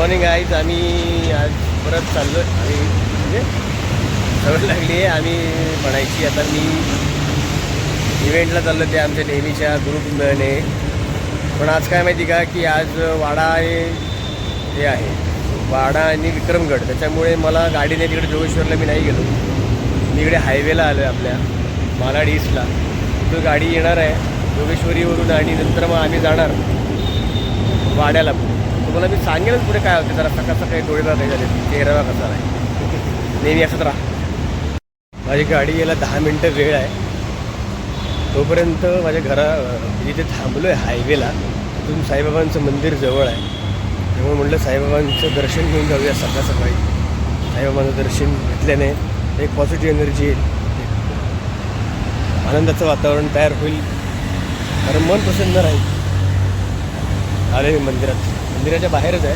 Morning eyes आम्ही आज परत चाललो आणि म्हणजे सवय लागली आहे. आम्ही म्हणायची आता मी इव्हेंटला चाललो ते आमच्या नेहमीच्या ग्रुपने पण आज काय माहिती का की आज वाडा आहे हे आहे. वाडा आणि विक्रमगड. त्याच्यामुळे मला गाडीने तिकडे जोगेश्वरला मी नाही गेलो. मी इकडे हायवेला आलो आहे आपल्या मालाड ईस्टला तो गाडी येणार आहे जोगेश्वरीवरून आणि नंतर मग आम्ही जाणार वाड्याला. तुम्हाला मी सांगेलच पुढे काय होते जरा सकाळ सकाळी डोळे बघा झाले चेहरा कसा आहे नेहमी असंच राहा. माझी गाडी यायला दहा मिनटं वेळ आहे. तोपर्यंत माझ्या घरा जिथे थांबलो आहे हायवेला तिथून साईबाबांचं मंदिर जवळ आहे. त्यामुळे म्हटलं साईबाबांचं दर्शन घेऊन जाऊया सकाळ सकाळी. साईबाबांचं दर्शन घेतल्याने एक पॉझिटिव्ह एनर्जी येईल. आनंदाचं वातावरण तयार होईल. कारण मन प्रसन्न राहील. आले मी मंदिरात. मंदिराच्या बाहेरच आहे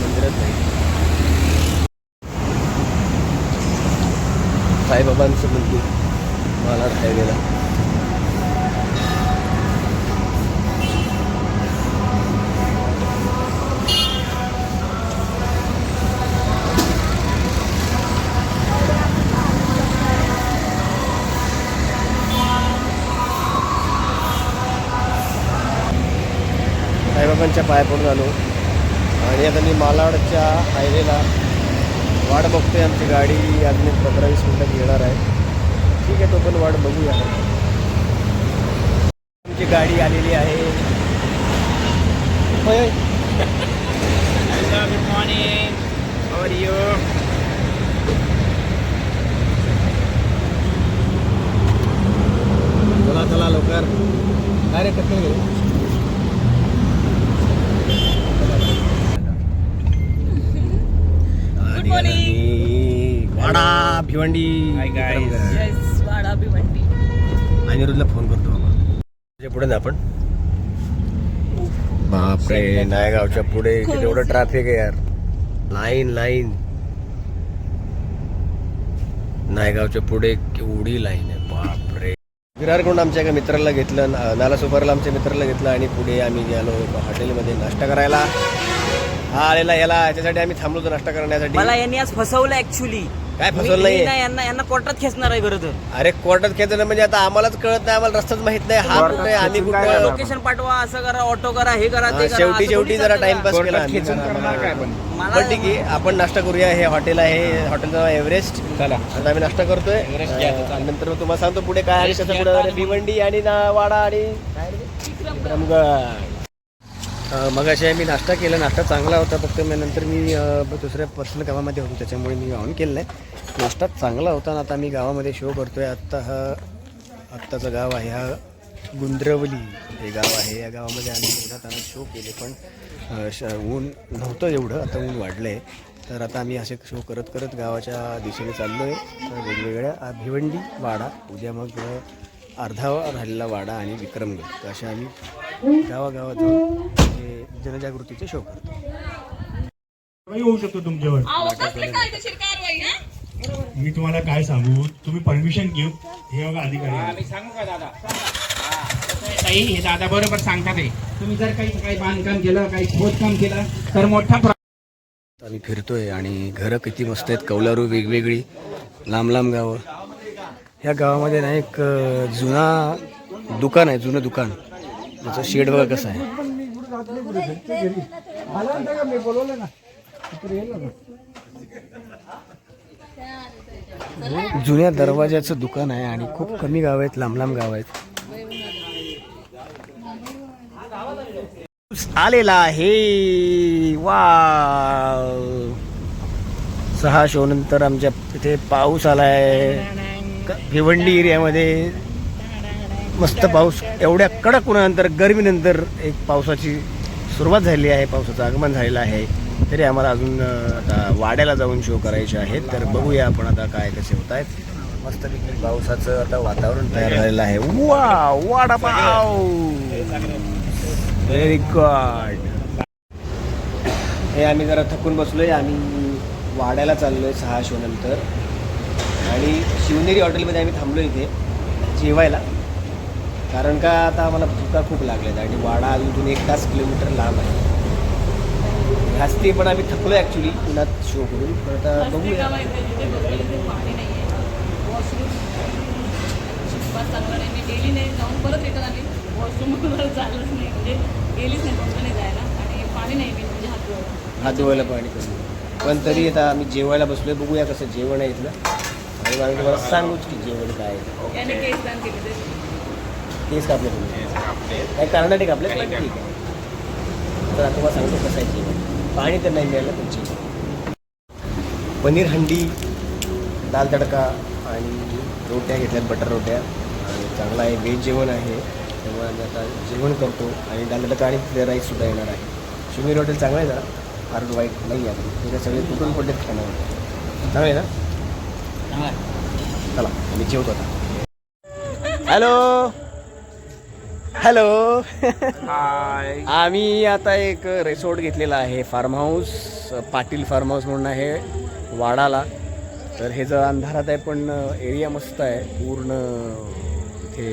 मंदिरात नाही. साईबाबांचं मंदिर मालाड हायवेला. साईबाबांच्या पाया पडून आलो. आणि आता मी मालाडच्या हायवेला वाट बघतोय आमची गाडी. अजून पंधरा वीस मिनटात येणार आहे. ठीक आहे तो पण वाट बघूया. आमची गाडी आलेली आहे. होय, morning. How are you? चला चला लवकर. काय रे वाडा भिवंडी. येस वाडा भिवंडी अनिरुद्धला फोन करतो पुढे ना आपण. बापरे नायगावच्या पुढे किती एवढं ट्रॅफिक आहे यार. लाईन लाईन नायगावच्या पुढे केवढी लाईन आहे. बापरे. विरारकडून आमच्या एका मित्राला घेतलं नाला सुपारला आमच्या मित्राला घेतलं आणि पुढे आम्ही गेलो हॉटेलमध्ये नाश्ता करायला. हा आलेला याला याच्यासाठी आम्ही थांबलो होतो नाश्ता करण्यासाठी. मला यांनी आज फसवलं ऍक्च्युली काय फसवलं नाहीये? यांना यांना कोर्टात खेचणार आहे तर. अरे कोर्टात खेळतो म्हणजे आता आम्हालाच कळत नाही आम्हाला रस्ताच माहीत नाही. हा कोर्टात कुठे आम्ही खेचून काय कुठं? लोकेशन पाठवा असं करा ऑटो करा हे करा हा, ते करा शेवटी असं शेवटी जरा टाइमपास? केला कोर्टात आम्ही. खेचून करणार काय पण मला पण ठीक आहे आपण नाश्ता करूया. हे हॉटेल आहे हॉटेलचं नाव एव्हरेस्ट चला. आता आम्ही नाश्ता करतोय. नंतर मग तुम्हाला सांगतो पुढे काय आणि एव्हरेस्ट कसं घ्या पुढे. भिवंडी आणि ना वाडा आणि काय रे? विक्रमगड. मग अशी मी नाश्ता केला नाश्ता चांगला होता फक्त मी नंतर मी दुसऱ्या पर्सनल गावामध्ये होतो त्याच्यामुळे मी ऑन केलं नाही. नाश्ता चांगला होता ना आता मी गावामध्ये शो करतो आहे आत्ता हा आत्ताचं गाव आहे हा गुंद्रवली हे गाव आहे. या गावामध्ये आम्ही उन्हाताना शो केले पण श- ऊन नव्हतं एवढं आता ऊन वाढलं आहे तर आता आम्ही असे शो करत करत गावाच्या दिशेने चाललो आहे वेगवेगळ्या भिवंडी वाडा उद्या मग अ, अर्धा राहिलेला वाडा आणि विक्रमगड तर असे आम्ही गावागावात हे जनजागृतीचे शो करतो. होऊ शकतो तुमच्यावर. हा? मी तुम्हाला काय सांगू? तुम्ही परमिशन घेऊ. हे बघा अधिकारी. आहे. मी सांगू का दादा? ताई हे दादा बरोबर सांगतात तुम्ही जर काही काही बांधकाम केलं काही खोदकाम केलं तर मोठा प्र- आम्ही फिरतोय आणि घरं किती मस्त आहेत. कौलारू वेगवेगळी. लांब लांब गावं. ह्या गावामध्ये ना एक जुना दुकान आहे जुनं दुकान. त्याचं शेड बघा कसं आहे. जुन्या दरवाज्याचं दुकान आहे आणि खूप कमी गाव आहेत लांब लांब गाव आहेत. आलेला आहे. वा सहा शो नंतर आमच्या इथे पाऊस आलाय. भिवंडी एरियामध्ये मस्त पाऊस एवढ्या कडक उन्हानंतर गरमीनंतर एक पावसाची सुरुवात झाली आहे पावसाचं आगमन झालेलं आहे. तरी आम्हाला अजून आता वाड्याला जाऊन शो करायचे आहेत. तर बघूया आपण आता काय कसे होत आहेत. मस्त पावसाचं आता वातावरण तयार झालेलं आहे. वा वाडापाव व्हेरी गुड हे आम्ही जरा थकून बसलोय. आम्ही वाड्याला चाललोय सहा शो नंतर. आणि शिवनेरी हॉटेलमध्ये आम्ही थांबलो इथे जेवायला. कारण का आता आम्हाला भुका खूप लागल्यात आणि वाडा अजून एक तास किलोमीटर लांब आहे. खासते पण आम्ही थकलो ॲक्च्युली पुण्यात शो करून. पण आता बघूया. पाणी नाहीये. वॉशरूम शिकवात चांगला नाही मी गेली नाही जाऊन परत रिटर्न आली वॉशरूम झालंच नाही. म्हणजे गेलीच नाही कोणतं नाही जायला. आणि पाणी नाही मी म्हणजे हात धुवायला. हात धुवायला पाणी कमी. पण तरी आता आम्ही जेवायला बसलोय. बघूया कसं जेवण आहे इथलं. आणि आम्ही तुम्हाला सांगूच की जेवण काय केस कापले तुम्ही. काय कर्नाटक आपले पण ठीक आहे. तर आता तुम्हाला सांगतो कसं आहे जेवण. पाणी तर नाही मिळालं जेवण पनीर हंडी दाल तडका आणि रोट्या घेतल्यात बटर रोट्या. आणि चांगला आहे व्हेज जेवण आहे. त्यामुळे आम्ही आता जेवण करतो आणि दाल तडका आणि राईससुद्धा येणार आहे. शिमिर हॉटेल चांगलं आहे जरा. फार वाईट नाही आहे. सगळे कुठून कुठे खाणार. चांगलं आहे ना? चला. आम्ही जेवतो आता. हॅलो. हॅलो. आम्ही आता एक रिसॉर्ट घेतलेला आहे farm house Patil farm house म्हणून आहे वाडाला. तर हे जर अंधारात आहे पण एरिया मस्त आहे. पूर्ण इथे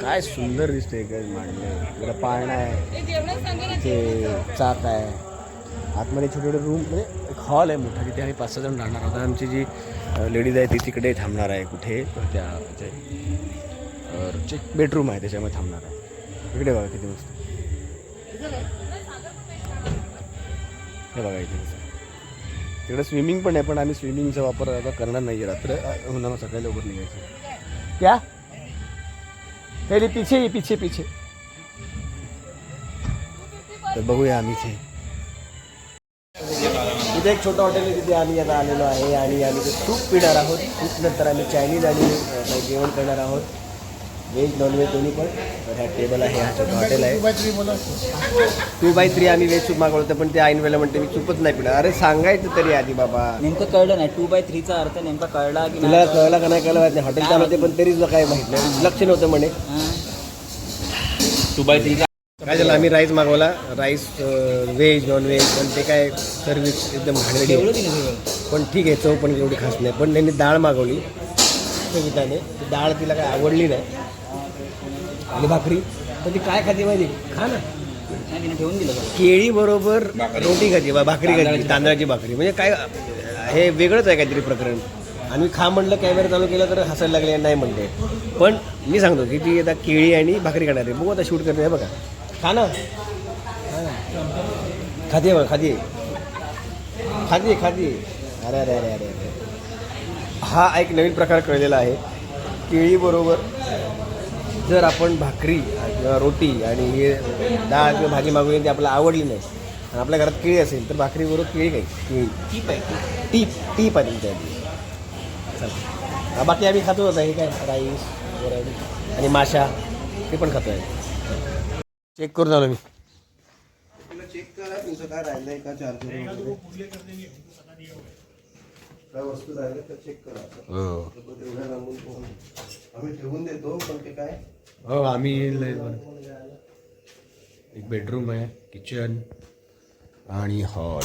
काय सुंदर दिसते काय मांडलं. इकडं पाळणा आहे इथे चाक आहे. आतमध्ये छोटे छोटे रूम म्हणजे एक हॉल आहे मोठा तिथे आम्ही पाच सहा जण राहणार आहोत. आमची जी लेडीज आहे ती तिकडे थांबणार आहे कुठे? त्या जे बेडरूम आहे त्याच्यामध्ये थांबणार आहे. इकडे बघा किती मस्त. हे बघा इथे तिकडे स्विमिंग पण आहे पण आम्ही स्विमिंगचा वापर आता करणार नाही रात्र होणार सकाळी लवकर निघायचं. क्या? पहिले पिछे पिछे पिछे. तर बघूया आम्ही इथे. इथे एक छोटं हॉटेल आहे तिथे आम्ही आता आलेलो आहे आणि आम्ही ते सूप पिणार आहोत. सूप नंतर आम्ही चायनीज आणि जेवण करणार आहोत. व्हेज नॉनव्हेज दोन्ही पण. तर ह्या टेबल आहे हा छोटं हॉटेल आहे. टू बाय थ्री आम्ही व्हेज सूप मागवलं पण ते ऐन वेळेला म्हणते मी सूपच नाही पिणार. अरे सांगायचं तरी आधी बाबा. नेमकं कळलं नाही टू बाय थ्रीचा अर्थ नेमका कळला की तुला कळला? का नाही कळलं? माहीत नाही हॉटेल चालवते पण तरी तुला काय माहीत नाही. लक्ष नव्हतं म्हणे. काय झालं? आम्ही राईस मागवला. राईस व्हेज नॉन व्हेज पण ते काय सर्विस एकदम घाणेरडी आहे. पण ठीक आहे चव पण एवढी खास नाही. पण त्यांनी डाळ मागवली. ती डाळ तिला काय आवडली नाही. आणि भाकरी. पण ती काय खाते माहिती खा ना. ठेवून दिलं केळी बरोबर रोटी खाते बा- भाकरी खाते. तांदळाची भाकरी. म्हणजे काय हे वेगळंच आहे काहीतरी प्रकरण. आणि खा म्हणलं कॅमेरा चालू केला तर हसायला लागले नाही म्हणते पण मी सांगतो की ती आता केळी आणि भाकरी खाणार आहे. बघू आता शूट करते बघा. खा ना. खाते बघा खाते खाते खाते अरे अरे अरे अरे अरे. हा एक नवीन प्रकार कळलेला आहे. केळीबरोबर जर आपण भाकरी किंवा रोटी आणि हे डाळ किंवा भाजी मागवली ती आपल्याला आवडली नाही आणि आपल्या घरात केळी असेल तर भाकरीबरोबर केळी काही केळी. टीप आहे टीप टीप आहे तुमच्या चला. बाकी आम्ही खातो होता हे काय? राईस आणि माशा ते पण खातो आहे चेक करून आलो मी. चेक करा तुमचं काय राहिलंय का चार्जर काय वस्तू राहिले तर चेक करा तेवढ्या लांबून फोन आम्ही ठेवून देतो पण ते काय? हो आम्ही एक बेडरूम आहे किचन आणि हॉल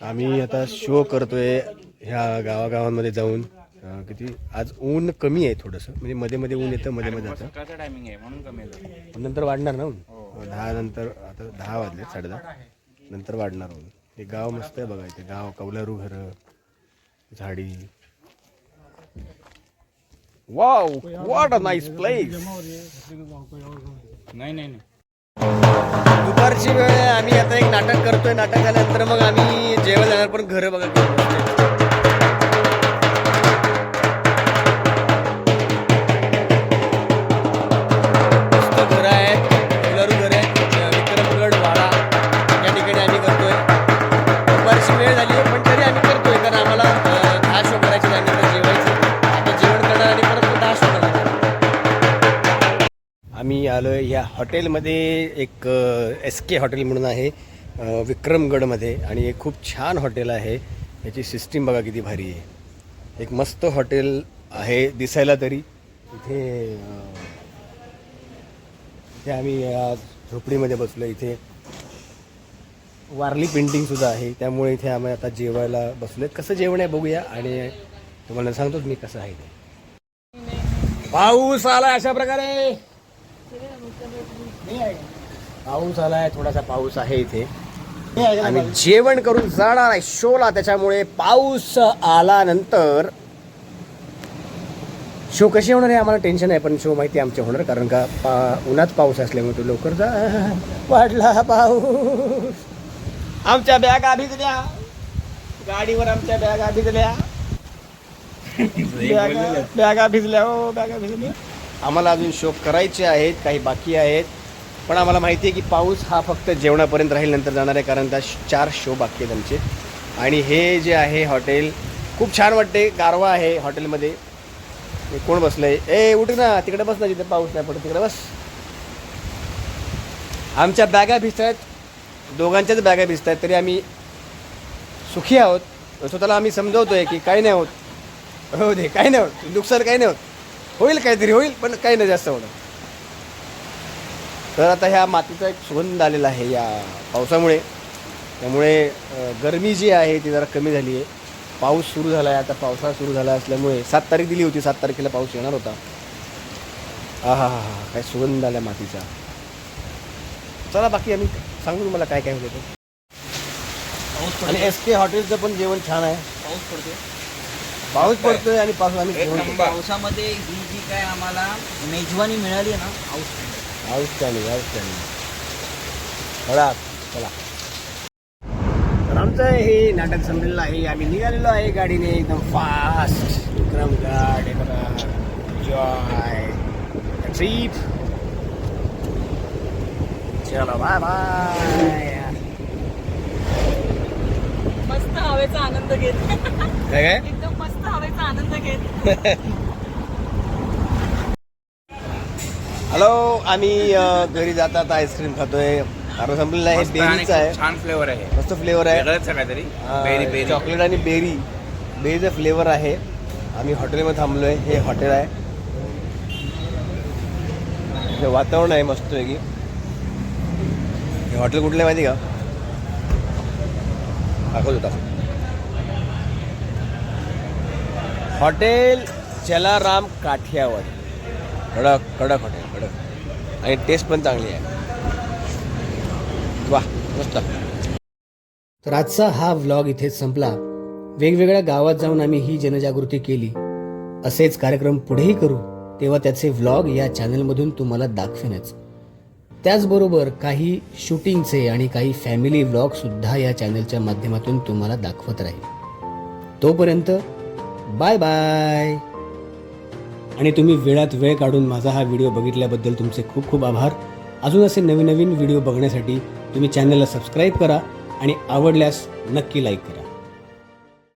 आम्ही आता शो करतोय ह्या गावागावांमध्ये जाऊन. अं, किती? आज ऊन कमी आहे थोडंसं. म्हणजे मध्ये मध्ये ऊन येतं मध्ये मध्ये जातं. सकाळचा टायमिंग आहे म्हणून कमी झालं पण नंतर वाढणार ना ऊन? दहा नंतर आता दहा वाजले साडेदहा नंतर वाढणार ऊन. हे गाव मस्त आहे बघा इथे. गाव कौलारू घरं झाडी. Wow what a nice place नाही नाही नाही. दुपारची वेळ आहे. आम्ही आता एक नाटक करतोय. नाटक आम्ही आलो आहे या हॉटेलमध्ये एक एस के हॉटेल म्हणून आहे विक्रमगडमध्ये. आणि एक खूप छान हॉटेल आहे. याची सिस्टीम बघा किती भारी आहे. एक मस्त हॉटेल आहे दिसायला तरी. इथे इथे आम्ही झोपडीमध्ये बसलो इथे. वारली पेंटिंगसुद्धा आहे. त्यामुळे इथे आम्ही आता जेवायला बसलो आहे कसं जेवण आहे बघूया. आणि तुम्हाला सांगतोच मी कसं आहे ते. पाऊस आला अशा प्रकारे. पाऊस आलाय थोडासा पाऊस आहे इथे. आम्ही जेवण करून जाणार आहे शोला त्याच्यामुळे पाऊस आल्यानंतर. शो कशी होणार आहे? आम्हाला टेन्शन आहे पण शो माहिती आहे आमचे होणार कारण का पा उन्हात पाऊस असल्यामुळे तो लवकर जा. वाढला पाऊस. आमच्या बॅगा भिजल्या गाडीवर आमच्या बॅगा भिजल्या बॅगा बॅगा भिजल्या हो बॅगा भिजल्या. आम्हाला अजून शो करायचे आहेत काही बाकी आहेत. पण आम्हाला माहिती आहे की पाऊस हा फक्त जेवणापर्यंत राहील नंतर जाणार आहे कारण त्या चार शो बाकी आहेत आमचे. आणि हे जे आहे हॉटेल खूप छान वाटते. गारवा आहे हॉटेलमध्ये कोण कोण आहे ए उठ ना. तिकडे बस ना जिथे पाऊस नाही पडत तिकडे बस. आमच्या बॅगा भिजत आहेत दोघांच्याच बॅगा भिजत आहेत तरी आम्ही सुखी आहोत. स्वतःला आम्ही समजवतो आहे की काही नाही होत. हो दे काही नाही होत. नुकसान काही नाही होत. होईल काहीतरी होईल पण काही नाही जास्त होणार. तर आता ह्या मातीचा एक सुगंध आलेला आहे या पावसामुळे. त्यामुळे गरमी जी आहे ती जरा कमी झाली आहे. पाऊस सुरू झाला आहे आता पावसाळा सुरू झाला असल्यामुळे सात तारीख दिली होती सात तारखेला पाऊस येणार होता. हा हा हा हा काय सुगंध आला मातीचा. चला बाकी आम्ही सांगू तुम्हाला काय काय होतं. पाऊस आणि एस के हॉटेलचं पण जेवण छान आहे. पाऊस पडतो पाऊस पडतोय आणि पाऊस आम्ही. पावसामध्ये ही जी काय आम्हाला मेजवानी मिळाली आहे ना पाऊस. आउटस्टँडिंग आउटस्टँडिंग चला चला. तर आमचं हे नाटक संपलेलं आहे. आम्ही निघालेलो आहे गाडीने एकदम फास्ट विक्रम गाड जॉय ट्रीप चलो बाय बाय मस्त हवेचा आनंद घेत. काय काय? एकदम मस्त हवेचा आनंद घेत. हॅलो आम्ही अ, घरी जातात आईस्क्रीम खातोय. कारण संपलेलं आहे मस्त आणि बेरीचं आहे. छान फ्लेवर आहे. मस्त फ्लेवर आहे. वेगळंच आहे काहीतरी. Berry berry. चॉकलेट आणि बेरी. बेरीचं फ्लेवर आहे. आम्ही हॉटेलमध्ये थांबलो आहे हे हॉटेल आहे. हे वातावरण आहे मस्त आहे की हे हॉटेल कुठलं आहे माहिती का? दाखवतो दाखव हॉटेल जलाराम काठियावाड. कडक कडक हॉटेल. आणि टेस्ट पण चांगली आहे. वा मस्त. तर आजचा हा व्लॉग इथेच संपला. वेगवेगळ्या गावात जाऊन आम्ही ही जनजागृती केली. असेच कार्यक्रम पुढेही करू तेव्हा त्याचे व्लॉग या चॅनलमधून तुम्हाला दाखवेनच. त्याचबरोबर काही शूटिंगचे आणि काही फॅमिली व्लॉगसुद्धा या चॅनलच्या माध्यमातून तुम्हाला दाखवत राहील. तोपर्यंत बाय बाय आणि तुम्ही वेळात वेळ काढून माझा हा व्हिडिओ बघितल्याबद्दल तुमचे खूप खूप आभार. अजून असे नवीन नवीन व्हिडिओ बघण्यासाठी तुम्ही चॅनलला सबस्क्राईब करा आणि आवडल्यास नक्की लाईक करा.